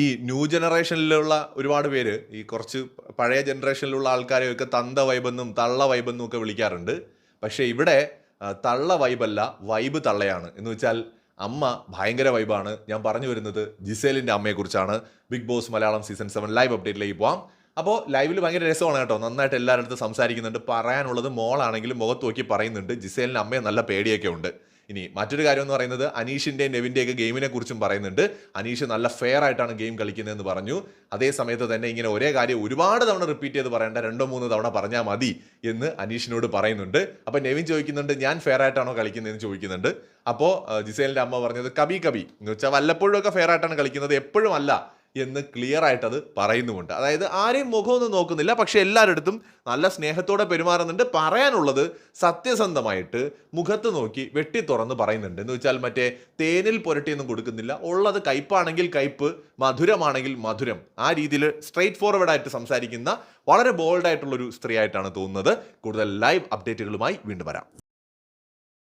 ഈ ന്യൂ ജനറേഷനിലുള്ള ഒരുപാട് പേര് ഈ കുറച്ച് പഴയ ജനറേഷനിലുള്ള ആൾക്കാരെയൊക്കെ തന്ത വൈബെന്നും തള്ള വൈബെന്നും ഒക്കെ വിളിക്കാറുണ്ട്. പക്ഷേ ഇവിടെ തള്ള വൈബല്ല വൈബ് തള്ളയാണ്. എന്ന് വെച്ചാൽ അമ്മ ഭയങ്കര വൈബാണ്. ഞാൻ പറഞ്ഞു വരുന്നത് ജിസേലിന്റെ അമ്മയെക്കുറിച്ചാണ്. Bigg Boss Malayalam season seven live അപ്ഡേറ്റിലേക്ക് പോവാം. അപ്പോൾ ലൈവിൽ ഭയങ്കര രസമാണ് കേട്ടോ. നന്നായിട്ട് എല്ലാവരുടെ അടുത്ത് സംസാരിക്കുന്നുണ്ട്. പറയാനുള്ളത് മോളാണെങ്കിലും മുഖത്ത് നോക്കി പറയുന്നുണ്ട്. ജിസേലിന്റെ അമ്മയെ നല്ല പേടിയൊക്കെ ഉണ്ട്. ഇനി മറ്റൊരു കാര്യം എന്ന് പറയുന്നത് അനീഷിന്റെ നെവിന്റെയൊക്കെ ഗെയിമിനെ കുറിച്ചും പറയുന്നുണ്ട്. അനീഷ് നല്ല ഫെയർ ആയിട്ടാണ് ഗെയിം കളിക്കുന്നതെന്ന് പറഞ്ഞു. അതേ സമയത്ത് തന്നെ ഇങ്ങനെ ഒരേ കാര്യം ഒരുപാട് തവണ റിപ്പീറ്റ് ചെയ്ത് പറയേണ്ട രണ്ടോ മൂന്നോ തവണ പറഞ്ഞാൽ മതി എന്ന് അനീഷിനോട് പറയുന്നുണ്ട്. അപ്പോൾ നെവിൻ ചോദിക്കുന്നുണ്ട് ഞാൻ ഫെയർ ആയിട്ടാണോ കളിക്കുന്നതെന്ന്? ചോദിക്കുന്നുണ്ട്. അപ്പോൾ ജിസേലിന്റെ അമ്മ പറഞ്ഞത് കബി കബി. എന്ന് വെച്ചാൽ വല്ലപ്പോഴും ഒക്കെ ഫെയർ ആയിട്ടാണ് കളിക്കുന്നത് എപ്പോഴും അല്ല. എന്ന് ക്ലിയർ ആയിട്ട് അത് പറയുന്നുമുണ്ട്. അതായത് ആരെയും മുഖമൊന്നും നോക്കുന്നില്ല പക്ഷെ എല്ലാവരുടെ നല്ല സ്നേഹത്തോടെ പെരുമാറുന്നുണ്ട്. പറയാനുള്ളത് സത്യസന്ധമായിട്ട് മുഖത്ത് നോക്കി വെട്ടി തുറന്ന് പറയുന്നുണ്ട്. എന്ന് വെച്ചാൽ മറ്റേ തേനിൽ പുരട്ടിയൊന്നും കൊടുക്കുന്നില്ല. ഉള്ളത് കയ്പാണെങ്കിൽ കയ്പ് മധുരമാണെങ്കിൽ മധുരം. ആ രീതിയിൽ സ്ട്രെയിറ്റ് ഫോർവേഡ് ആയിട്ട് സംസാരിക്കുന്ന വളരെ ബോൾഡായിട്ടുള്ളൊരു സ്ത്രീ ആയിട്ടാണ് തോന്നുന്നത്. കൂടുതൽ ലൈവ് അപ്ഡേറ്റുകളുമായി വീണ്ടും വരാം.